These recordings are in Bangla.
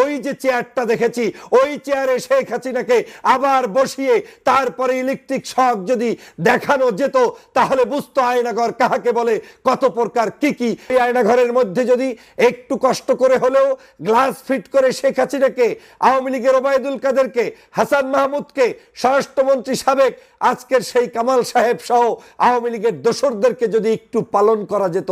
ওই যে চেয়ারটা দেখেছি, ওই চেয়ারে শেখ হাসিনাকে আবার বসিয়ে তারপরে ইলেকট্রিক শক যদি দেখানো যেত, তাহলে বুঝতো আয়নাঘর কাহাকে বলে, কত প্রকার কি কি। এই আয়নাঘরের মধ্যে যদি একটু কষ্ট করে হলেও গ্লাস ফিট করে শেখ হাসিনাকে, আওয়ামী লীগের ওবায়দুল কাদেরকে, হাসান মাহমুদকে, স্বরাষ্ট্রমন্ত্রী সাবেক আজকের সেই কামাল সাহেব সহ আওয়ামী লীগের দোসরদেরকে যদি একটু পালন করা যেত।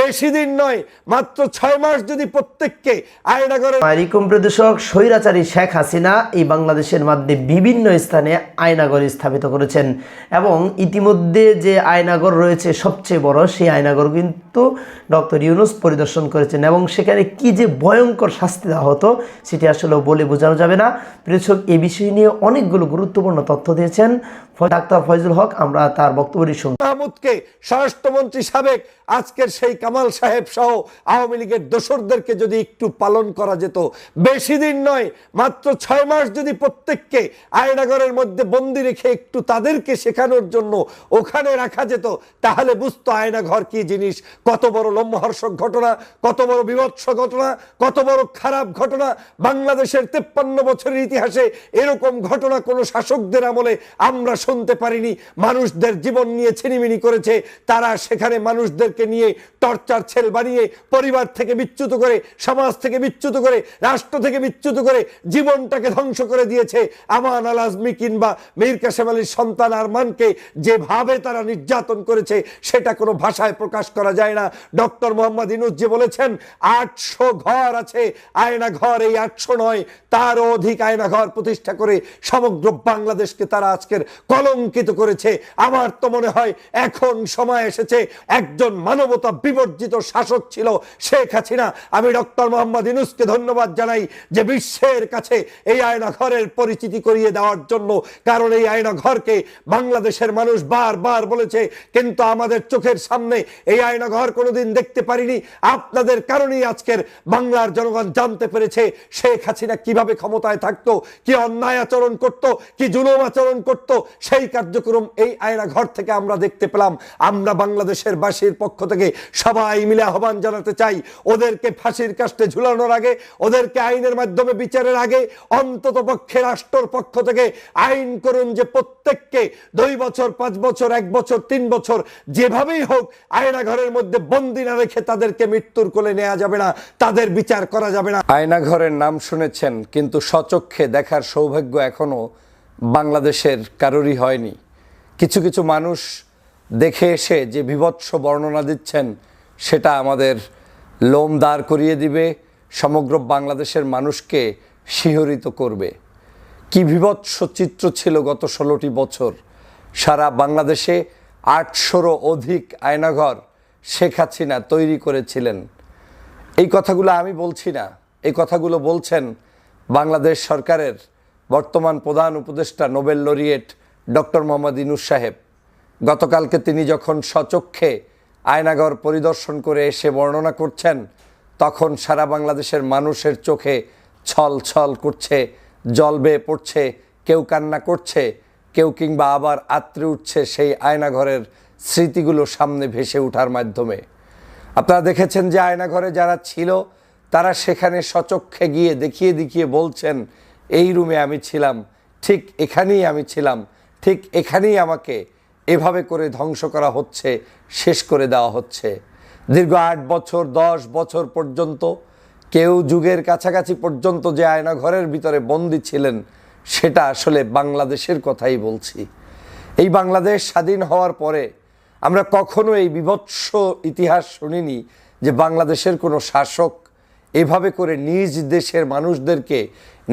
বেশি দিন নয়, মাত্র ছয় মাস যদি প্রত্যেককে আয়নাঘরের আলাইকুম প্রদর্শক স্বৈরাচারী শেখ হাসিনা এই বাংলাদেশের মধ্যে বিভিন্ন স্থানে আয়নাগর স্থাপিত করেছেন এবং ইতিমধ্যে যে আয়নাগর রয়েছে সবচেয়ে বড়, সেই আয়নাগর কিন্তু ডক্টর ইউনুস পরিদর্শন করেছেন এবং সেখানে কি যে ভয়ঙ্কর শাস্তি দেওয়া হতো সেটি আসলে বলে বোঝানো যাবে না। প্রদর্শক এ বিষয় নিয়ে অনেকগুলো গুরুত্বপূর্ণ তথ্য দিয়েছেন। ডাক্তার ফয়জুল হক, আমরা তার মাহমুদকে স্বরাষ্ট্রমন্ত্রী সাবেক আজকের সেই কামাল সাহেব সহ আওয়ামী লীগের দোসরদেরকে যদি একটু পালন করা যেত, বেশি দিন নয়, মাত্র ছয় মাস যদি প্রত্যেককে আয়নাগরের মধ্যে বন্দি রেখে একটু তাদেরকে শেখানোর জন্য ওখানে রাখা যেত, তাহলে বুঝতো আয়নাঘর কি জিনিস, কত বড় লম্বহর্ষক ঘটনা, কত বড় বিভৎস ঘটনা, কত বড় খারাপ ঘটনা, বাংলাদেশের তেপ্পান্ন বছরের ইতিহাসে এরকম ঘটনা কোনো শাসকদের আমলে আমরা শুনতে পারিনি। মানুষদের জীবন নিয়ে ছিনিমিনি করেছে। তারা সেখানে মানুষদেরকে নিয়ে টর্চার ছেল বানিয়ে পরিবার থেকে বিচ্যুত করে, সমাজ থেকে বিচ্যুত করে, রাষ্ট্র থেকে বিচ্যুত করে জীবনটাকে ধ্বংস করে দিয়েছে। আমান আল আজমি কিংবা মীর কাসেম আলীর সন্তান আরমানকে যেভাবে তারা নির্যাতন করেছে, সেটা কোনো ভাষায় প্রকাশ করা যায় না। ডক্টর মোহাম্মদ ইনুজ যে বলেছেন, আটশো ঘর আছে, আয়না ঘর এই আটশো নয়। তারও অধিক আয়না ঘর প্রতিষ্ঠা করে সমগ্র বাংলাদেশকে তারা আজকের কলঙ্কিত করেছে। আমার তো মনে হয় এখন সময় এসেছে। একজন মানবতা বিবর্জিত শাসক ছিল শেখ হাসিনা। আমি ডক্টর মোহাম্মদ ইনুসকে ধন্যবাদ জানাই যে বিশ্বের কাছে এই আয়না ঘরের পরিচিতি করিয়ে দেওয়ার জন্য। কারণ এই আয়না ঘরকে বাংলাদেশের মানুষ বারবার বলেছে, কিন্তু আমাদের চোখের সামনে এই আয়না ঘর কোনোদিন দেখতে পারিনি। আপনাদের কারণেই আজকের বাংলার জনগণ জানতে পেরেছে শেখ হাসিনা কীভাবে ক্ষমতায় থাকতো, কি অন্যায় আচরণ করত, কি জুলুম আচরণ করত সেই কার্যক্রম এই আয়না ঘর থেকে আমরা দেখতে পেলাম। আমরা বাংলাদেশের বাসীর পক্ষ থেকে সবাই মিলে আহ্বান জানাতে চাই, ওদেরকে ফাঁসির কাস্টে ঝুলানোর আগে, ওদেরকে আইনের মাধ্যমে বিচারের আগে, অন্তত পক্ষে রাষ্ট্রর পক্ষ থেকে আইন করুন যে প্রত্যেককে দুই বছর, পাঁচ বছর, এক বছর, তিন বছর, যেভাবেই হোক, আয়না ঘরের মধ্যে বন্দি না রেখে তাদেরকে মৃত্যুর কোলে নেওয়া যাবে না, তাদের বিচার করা যাবে না। আয়না ঘরের নাম শুনেছেন, কিন্তু সচক্ষে দেখার সৌভাগ্য এখনও বাংলাদেশের কারোরই হয়নি। কিছু কিছু মানুষ দেখে এসে যে বিভৎস বর্ণনা দিচ্ছেন, সেটা আমাদের লোম দাঁড় করিয়ে দিবে, সমগ্র বাংলাদেশের মানুষকে শিহরিত করবে। কি বিভৎস চিত্র ছিল গত ষোলোটি বছর। সারা বাংলাদেশে আটশোরও অধিক আয়নাঘর শেখ হাসিনা তৈরি করেছিলেন। এই কথাগুলো আমি বলছি না। এই কথাগুলো বলছেন বাংলাদেশ সরকারের বর্তমান প্রধান উপদেষ্টা, Nobel laureate doctor Mohammad Yunus সাহেব। গতকালকে তিনি যখন সচক্ষে আয়নাগর পরিদর্শন করে এসে বর্ণনা করছেন, তখন সারা বাংলাদেশের মানুষের চোখে ছল ছল করছে, জল বেয়ে পড়ছে, কেউ কান্না করছে, কেউ কিংবা আবার আত্রে উঠছে সেই আয়নাঘরের স্মৃতিগুলো সামনে ভেসে ওঠার মাধ্যমে। আপনারা দেখেছেন যে আয়নাঘরে যারা ছিল, তারা সেখানে সচক্ষে গিয়ে দেখিয়ে দেখিয়ে বলছেন এই রুমে আমি ছিলাম, ঠিক এখানেই আমি ছিলাম, ঠিক এখানেই আমাকে এভাবে করে ধ্বংস করা হচ্ছে, শেষ করে দেওয়া হচ্ছে। দীর্ঘ আট বছর, দশ বছর পর্যন্ত, কেউ যুগের কাছাকাছি পর্যন্ত যে আয়নাঘরের ভিতরে বন্দী ছিলেন, সেটা আসলে বাংলাদেশের কথাই বলছি। এই বাংলাদেশ স্বাধীন হওয়ার পরে আমরা কখনো এই বিভৎস ইতিহাস শুনিনি যে বাংলাদেশের কোনো শাসক এভাবে করে নিজ দেশের মানুষদেরকে,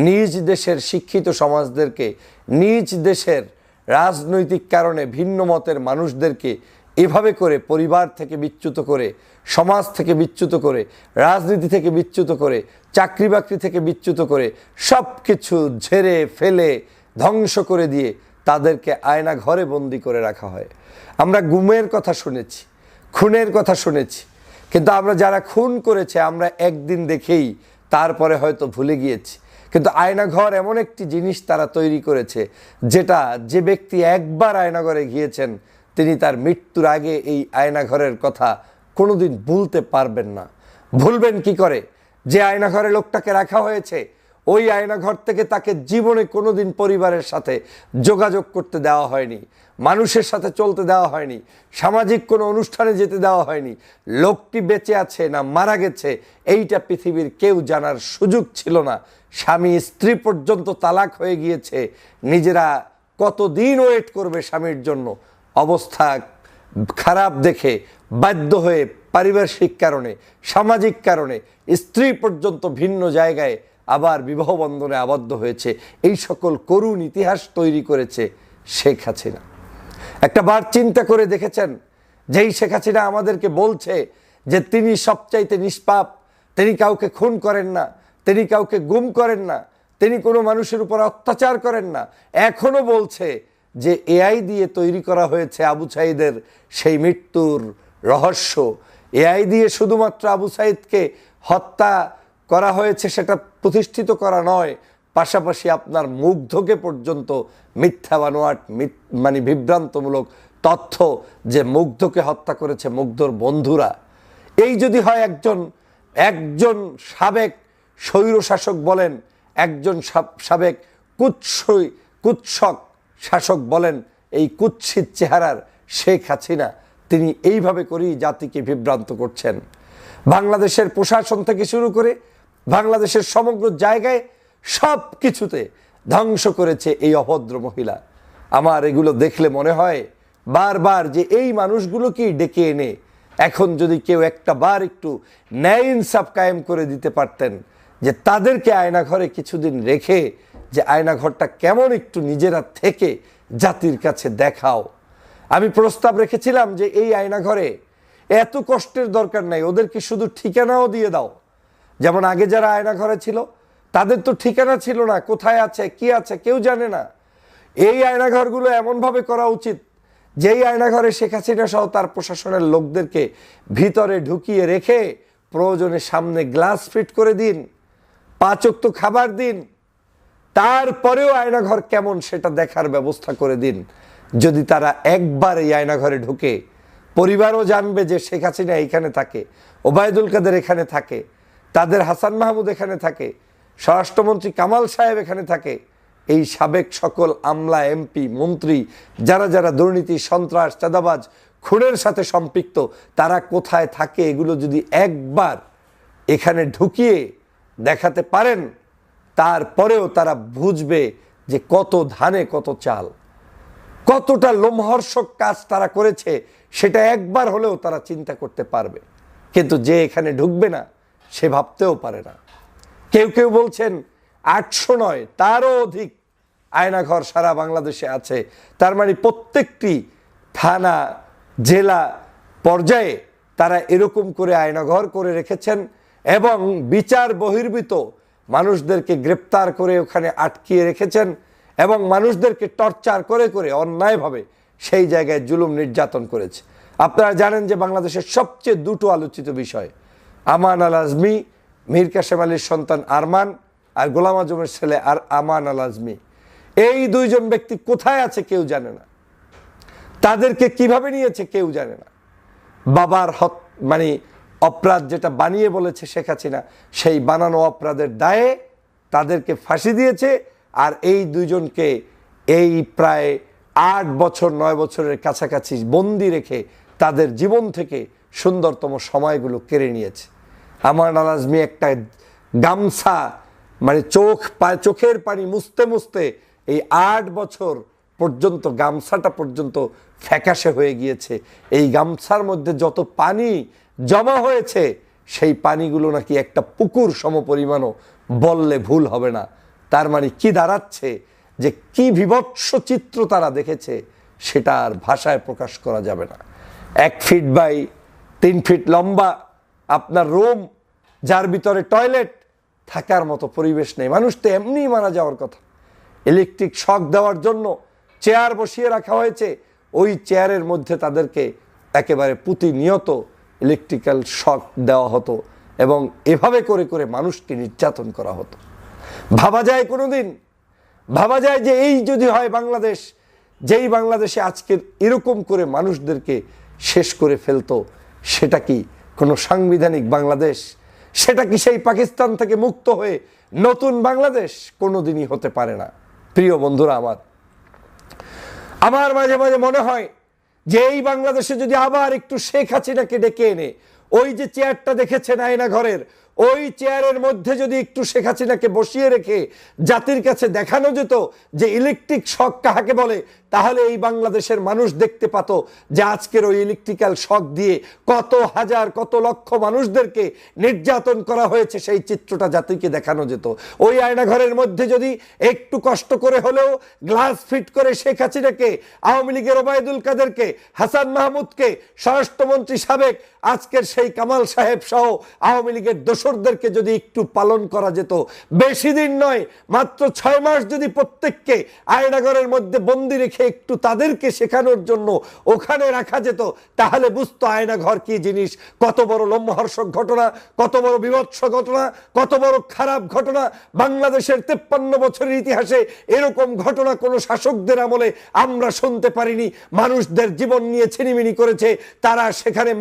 নিজ দেশের শিক্ষিত সমাজদেরকে, নিজ দেশের রাজনৈতিক কারণে ভিন্ন মতের মানুষদেরকে এভাবে করে পরিবার থেকে বিচ্যুত করে, সমাজ থেকে বিচ্যুত করে, রাজনীতি থেকে বিচ্যুত করে, চাকরি বাকরি থেকে বিচ্যুত করে সব কিছু ঝেড়ে ফেলে ধ্বংস করে দিয়ে তাদেরকে আয়না ঘরে বন্দি করে রাখা হয়। আমরা গুমের কথা শুনেছি, খুনের কথা শুনেছি কিন্তু আমরা যারা খুন করেছে, আমরা একদিন দেখেই তারপরে হয়তো ভুলে গিয়েছি। কিন্তু আয়নাঘর এমন একটি জিনিস তারা তৈরি করেছে, যেটা যে ব্যক্তি একবার আয়নাঘরে গিয়েছেন, তিনি তার মৃত্যুর আগে এই আয়নাঘরের কথা কোনোদিন ভুলতে পারবেন না। ভুলবেন কি করে? যে আয়নাঘরে লোকটাকে রাখা হয়েছে ওই আয়নাঘর থেকে তাকে জীবনে কোনোদিন পরিবারের সাথে যোগাযোগ করতে দেওয়া হয়নি, মানুষের সাথে চলতে দেওয়া হয়নি, সামাজিক কোনো অনুষ্ঠানে যেতে দেওয়া হয়নি। লোকটি বেঁচে আছে না মারা গেছে, এইটা পৃথিবীর কেউ জানার সুযোগ ছিল না। স্বামী স্ত্রী পর্যন্ত তালাক হয়ে গিয়েছে, নিজেরা কতদিন ওয়েট করবে স্বামীর জন্য? অবস্থা খারাপ দেখে বাধ্য হয়ে পারিপার্শ্বিক কারণে, সামাজিক কারণে, স্ত্রী পর্যন্ত ভিন্ন জায়গায় আবার বিবাহ বন্ধনে আবদ্ধ হয়েছে। এই সকল করুণ ইতিহাস তৈরি করেছে শেখ হাসিনা। একটা বার চিন্তা করে দেখেছেন যেই শেখ হাসিনা আমাদেরকে বলছে যে তিনি সবচাইতে নিষ্পাপ, তিনি কাউকে খুন করেন না, তিনি কাউকে গুম করেন না, তিনি কোনো মানুষের উপর অত্যাচার করেন না। এখনও বলছে যে এআই দিয়ে তৈরি করা হয়েছে আবু সাইদের সেই মৃত্যুর রহস্য। এআই দিয়ে শুধুমাত্র আবু সাইদকে হত্যা করা হয়েছে সেটা প্রতিষ্ঠিত করা নয়। পাশাপাশি আপনার মুগ্ধকে পর্যন্ত মিথ্যা বানোয়াট মানে বিভ্রান্তমূলক তথ্য যে মুগ্ধকে হত্যা করেছে মুগ্ধর বন্ধুরা। এই যদি হয় একজন একজন সাবেক স্বৈরশাসক বলেন, একজন সাব- সাবেক কুৎসই কুৎসক শাসক বলেন, এই কুৎসিত চেহারার শেখ হাসিনা, তিনি এইভাবে করেই জাতিকে বিভ্রান্ত করছেন। বাংলাদেশের প্রশাসন থেকে শুরু করে বাংলাদেশের সমগ্র জায়গায় সব কিছুতে ধ্বংস করেছে এই অভদ্র মহিলা। আমার এগুলো দেখলে মনে হয় বারবার যে এই মানুষগুলোকেই ডেকে এনে এখন যদি কেউ একটা বার একটু ন্যায় ইনসাফ কায়েম করে দিতে পারতেন, যে তাদেরকে আয়নাঘরে কিছুদিন রেখে যে আয়নাঘরটা কেমন একটু নিজেরা থেকে জাতির কাছে দেখাও। আমি প্রস্তাব রেখেছিলাম যে এই আয়নাঘরে এত কষ্টের দরকার নাই, ওদেরকে শুধু ঠিকানাও দিয়ে দাও। যেমন আগে যারা আয়নাঘরে ছিল, তাদের তো ঠিকানা ছিল না, কোথায় আছে, কি আছে, কেউ জানে না। এই আয়নাঘরগুলো এমনভাবে করা উচিত, যেই আয়নাঘরে শেখ হাসিনা সহ তার প্রশাসনের লোকদেরকে ভিতরে ঢুকিয়ে রেখে প্রয়োজনে সামনে গ্লাস ফিট করে দিন পাচক খাবার দিন, তারপরেও আয়নাঘর কেমন সেটা দেখার ব্যবস্থা করে দিন। যদি তারা একবার এই আয়নাঘরে ঢুকে, পরিবারও জানবে যে শেখ হাসিনা এইখানে থাকে, ওবায়দুল কাদের এখানে থাকে তাদের হাসান মাহমুদ এখানে থাকে, স্বরাষ্ট্রমন্ত্রী কামাল সাহেব এখানে থাকে, এই সাবেক সকল আমলা, এমপি, মন্ত্রী, যারা যারা দুর্নীতি, সন্ত্রাস, চাঁদাবাজ, খুনের সাথে সম্পৃক্ত, তারা কোথায় থাকে এগুলো যদি একবার এখানে ঢুকিয়ে দেখাতে পারেন, তারপরেও তারা বুঝবে যে কত ধানে কত চাল। কতটা লোমহর্ষক কাজ তারা করেছে, সেটা একবার হলেও তারা চিন্তা করতে পারবে। কিন্তু যে এখানে ঢুকবে না সে ভাবতেও পারে না। কেউ কেউ বলছেন আটশো নয়, তারও অধিক আয়নাঘর সারা বাংলাদেশে আছে। তার মানে প্রত্যেকটি থানা, জেলা পর্যায়ে তারা এরকম করে আয়নাঘর করে রেখেছেন এবং বিচার বহির্ভূত মানুষদেরকে গ্রেপ্তার করে ওখানে আটকিয়ে রেখেছেন এবং মানুষদেরকে টর্চার করে করে অন্যায়ভাবে সেই জায়গায় জুলুম নির্যাতন করেছে। আপনারা জানেন যে বাংলাদেশের সবচেয়ে দুটো আলোচিত বিষয় আমান আল আজমি, মীর কাসেম আলীর সন্তান আরমান আর গোলাম আজমের ছেলে আর আমান আল আজমি। এই দুইজন ব্যক্তি কোথায় আছে কেউ জানে না। তাদেরকে কীভাবে নিয়েছে কেউ জানে না। বাবার হত মানে অপরাধ যেটা বানিয়ে বলেছে শেখ হাসিনা, সেই বানানো অপরাধের দায়ে তাদেরকে ফাঁসি দিয়েছে আর এই দুইজনকে এই প্রায় আট বছর, নয় বছরের কাছাকাছি বন্দি রেখে তাদের জীবন থেকে সুন্দরতম সময়গুলো কেড়ে নিয়েছে। আমার আলাজমি একটা গামছা মানে চোখ চোখের পানি মুছতে মুছতে এই আট বছর পর্যন্ত, গামছাটা পর্যন্ত ফ্যাকাশে হয়ে গিয়েছে। এই গামছার মধ্যে যত পানি জমা হয়েছে, সেই পানিগুলো নাকি একটা পুকুর সমপরিমাণও বললে ভুল হবে না। তার মানে কি দাঁড়াচ্ছে, যে কি বিভৎস চিত্র তারা দেখেছে, সেটা আর ভাষায় প্রকাশ করা যাবে না। এক ফিট বাই তিন ফিট লম্বা আপনার রুম, যার ভিতরে টয়লেট, থাকার মতো পরিবেশ নেই। মানুষ তো এমনিই মারা যাওয়ার কথা। ইলেকট্রিক শক দেওয়ার জন্য চেয়ার বসিয়ে রাখা হয়েছে। ওই চেয়ারের মধ্যে তাদেরকে একেবারে প্রতিনিয়ত ইলেকট্রিক্যাল শক দেওয়া হতো এবং এভাবে করে করে মানুষকে নির্যাতন করা হতো। ভাবা যায় কোনোদিন? ভাবা যায় যে এই যদি হয় বাংলাদেশ, যেই বাংলাদেশে আজকের এরকম করে মানুষদেরকে শেষ করে ফেলতো সেটা কি কোনো সাংবিধানিক বাংলাদেশ? সেটা কি সেই পাকিস্তান থেকে মুক্ত হয়ে নতুন বাংলাদেশ? কোনো দিনই হতে পারে না। প্রিয় বন্ধুরা আমার আমার মাঝে মাঝে মনে হয় যে এই বাংলাদেশে যদি আবার একটু শেখ হাসিনাকে ডেকে এনে, ওই যে চেয়ারটা দেখেছেন আয়না ঘরের ওই চেয়ারের মধ্যে যদি একটু শেখ হাসিনাকে বসিয়ে রেখে জাতির কাছে দেখানো যেত যে ইলেকট্রিক শখ কাহাকে বলে, তাহলে এই বাংলাদেশের মানুষ দেখতে পাত যে আজকের ওই ইলেকট্রিক্যাল শখ দিয়ে কত হাজার, কত লক্ষ মানুষদেরকে নির্যাতন করা হয়েছে, সেই চিত্রটা জাতিকে দেখানো যেত। ওই আয়নাঘরের মধ্যে যদি একটু কষ্ট করে হলেও গ্লাস ফিট করে শেখ হাসিনাকে, আওয়ামী লীগের ওবায়দুল কাদেরকে, হাসান মাহমুদকে, স্বরাষ্ট্রমন্ত্রী সাবেক আজকের সেই কামাল সাহেব সহ আওয়ামী লীগের দোসরদেরকে যদি একটু পালন করা যেত, বেশি দিন নয়, মাত্র ছয় মাস যদি প্রত্যেককে আয়নাগরের মধ্যে বন্দি রেখে একটু তাদেরকে শেখানোর জন্য ওখানে রাখা যেত, তাহলে বুঝতো আয়নাঘর কি জিনিস, কত বড় লোমহর্ষক ঘটনা, কত বড় বিভৎস ঘটনা, কত বড় খারাপ ঘটনা, বাংলাদেশের তেপ্পান্ন বছরের ইতিহাসে এরকম ঘটনা কোনো শাসকদের আমলে আমরা শুনতে পারিনি। মানুষদের জীবন নিয়ে ছিনিমিনি করেছে, তারা সেখানে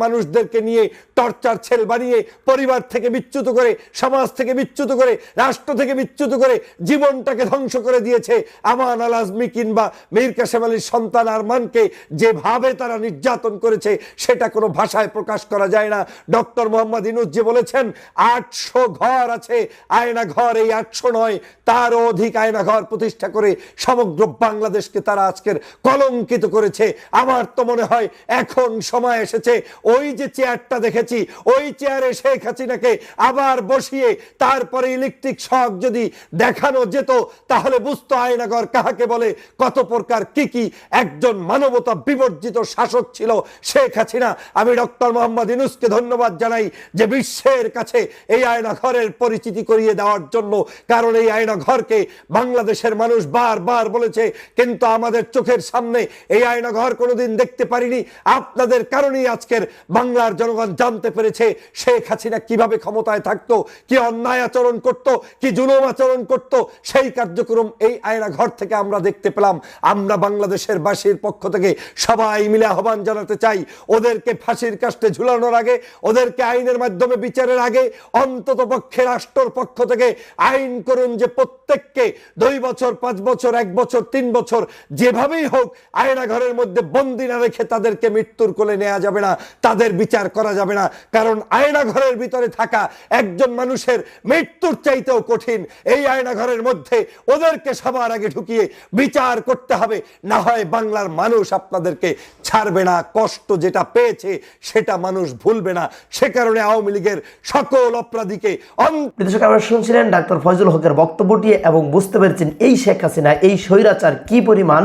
মানুষদেরকে নিয়ে টর্চার ছেল বানিয়ে পরিবার থেকে বিচ্যুত করে, সমাজ থেকে বিচ্যুত করে, রাষ্ট্র থেকে বিচ্যুত করে জীবনটাকে ধ্বংস করে দিয়েছে আমান আল আজমি কিংবা মীর কাসেম আলীর সন্তান আরমানকে যেভাবে তারা নির্যাতন করেছে, সেটা কোনো ভাষায় প্রকাশ করা যায় না। ডক্টর মোহাম্মদ ইনুজ যে বলেছেন, আটশো ঘর আছে, আয়না ঘর এই আটশো নয়, তারও অধিক আয়না ঘর প্রতিষ্ঠা করে সমগ্র বাংলাদেশকে তারা আজকের কলঙ্কিত করেছে। আমার তো মনে হয় এখন সময় এসেছে, ওই যে চেয়ারটা দেখেছি। ওই চেয়ারে শেখ হাসিনাকে আবার বসিয়ে তারপরে ইলেকট্রিক শক যদি দেখানো যেত, তাহলে বুঝতো আয়নাগর কাহাকে বলে কত প্রকার কি কি একজন মানবতা বিবর্জিত শাসক ছিল শেখ হাসিনা। আমি ডক্টর মোহাম্মদ ইনুসকে ধন্যবাদ জানাই যে বিশ্বের কাছে এই আয়না ঘরের পরিচিতি করিয়ে দেওয়ার জন্য, কারণ এই আয়নাঘরকে বাংলাদেশের মানুষ বারবার বলেছে, কিন্তু আমাদের চোখের সামনে এই আয়নাঘর কোনোদিন দেখতে পারিনি। আপনাদের কারণেই আজকের বাংলার জনগণ জানতে পেরেছে শেখ হাসিনা কীভাবে ক্ষমতায় থাকতো, কি অন্যায় আচরণ করত, কি জুলুম আচরণ করত, সেই কার্যক্রম এই আয়না ঘর থেকে আমরা দেখতে পেলাম। আমরা বাংলাদেশের বাসীর পক্ষ থেকে সবাই মিলে আহ্বান জানাতে চাই, ওদেরকে ফাঁসির কাস্টে ঝুলানোর আগে, ওদেরকে আইনের মাধ্যমে বিচারের আগে, অন্তত পক্ষে রাষ্ট্রর পক্ষ থেকে আইন করুন যে প্রত্যেককে দুই বছর, পাঁচ বছর, এক বছর, তিন বছর, যেভাবেই হোক আয়না ঘরের মধ্যে বন্দি না রেখে তাদেরকে মৃত্যুর কোলে নেওয়া যাবে না। তাদের বিচার করা যাবে না। কারণ আয়না ঘরের ভিতরে থাকা একজন মানুষের মৃত্যুর চাইতেও কঠিন। এই আয়না ঘরের মধ্যে ওদেরকে সবার আগে ঢুকিয়ে বিচার করতে হবে। না হয় বাংলার মানুষ আপনাদেরকে ছাড়বে না, কষ্ট যেটা পেয়েছে সেটা মানুষ ভুলবে না। সে কারণে আওয়ামী লীগের সকল অপরাধীকে শুনছিলেন ডাক্তার ফয়জুল হকের বক্তব্যটি এবং বুঝতে পেরেছেন এই শেখ হাসিনা, এই স্বৈরাচার কি পরিমাণ,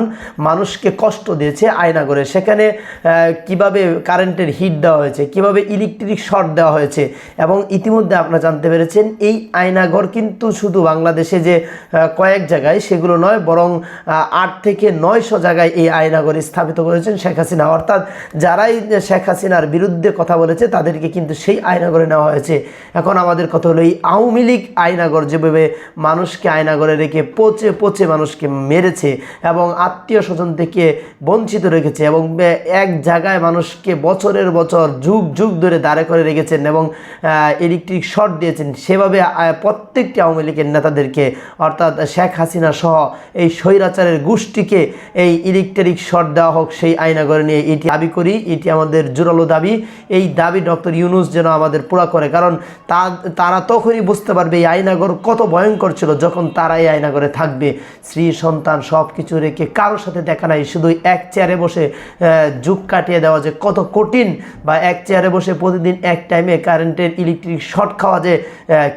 মানুষকে কষ্ট দিয়েছে আয়নাগরে সেখানে কীভাবে কারেন্টের হিট দেওয়া হয়েছে? কীভাবে ইলেকট্রিক শর্ট দেওয়া হয়েছে এবং ইতিমধ্যে আপনারা জানতে পেরেছেন এই আয়নাঘর কিন্তু শুধু বাংলাদেশে যে কয়েক জায়গায় সেগুলো নয়, বরং আট থেকে নয়শো জায়গায় এই আয়নাঘর স্থাপিত করেছেন শেখ হাসিনা। অর্থাৎ যারাই শেখ হাসিনার বিরুদ্ধে কথা বলেছে, তাদেরকে কিন্তু সেই আয়নাঘরে নেওয়া হয়েছে। এখন আমাদের কথা হলো, এই আওয়ামী লীগ আয়নাঘর যেভাবে মানুষকে আয়নাঘরে রেখে পচে পচে মানুষকে মেরেছে এবং আত্মীয় স্বজন থেকে বঞ্চিত রেখেছে এবং এক জায়গায় মানুষকে বছরের বছর যুগ যুগ ধরে দাঁড়ে করে রেখেছেন এবং ইলেকট্রিক শর্ট দিয়েছেন। সেভাবে প্রত্যেকটি আওয়ামী লীগের নেতাদেরকে, অর্থাৎ শেখ হাসিনা সহ এই স্বৈরাচারের গোষ্ঠীকে এই ইলেকট্রিক শর্ট দেওয়া হোক, সেই আয়নাঘরে নিয়ে এটি দাবি করি। এটি আমাদের জোরালো দাবি। এই দাবি ডক্টর ইউনুস যেন আমাদের পুরা করে। কারণ তা, তারা তখনই বুঝতে পারবে এই আয়নাঘর কত ভয়ঙ্কর ছিল যখন তারা এই আয়নাঘরে থাকবে। স্ত্রী, সন্তান সব কিছু রেখে কারোর সাথে দেখা নাই। শুধু এক চেয়ারে বসে যুগ কাটিয়ে দেওয়া যে কত কঠিন বা এক চেয়ারে বসে প্রতিদিন এক টাইমে কারেন্টের ইলেকট্রিক শর্ট খাওয়া যে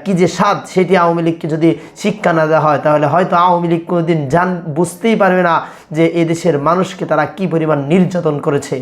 কি যে স্বাদ, সেটি আওয়ামী লীগকে যদি শিক্ষা না দেওয়া হয়, তাহলে হয়তো আওয়ামী লীগ কোনোদিন জান, বুঝতেই পারবে না যে এদেশের মানুষকে তারা কি পরিমাণ নির্যাতন করেছে।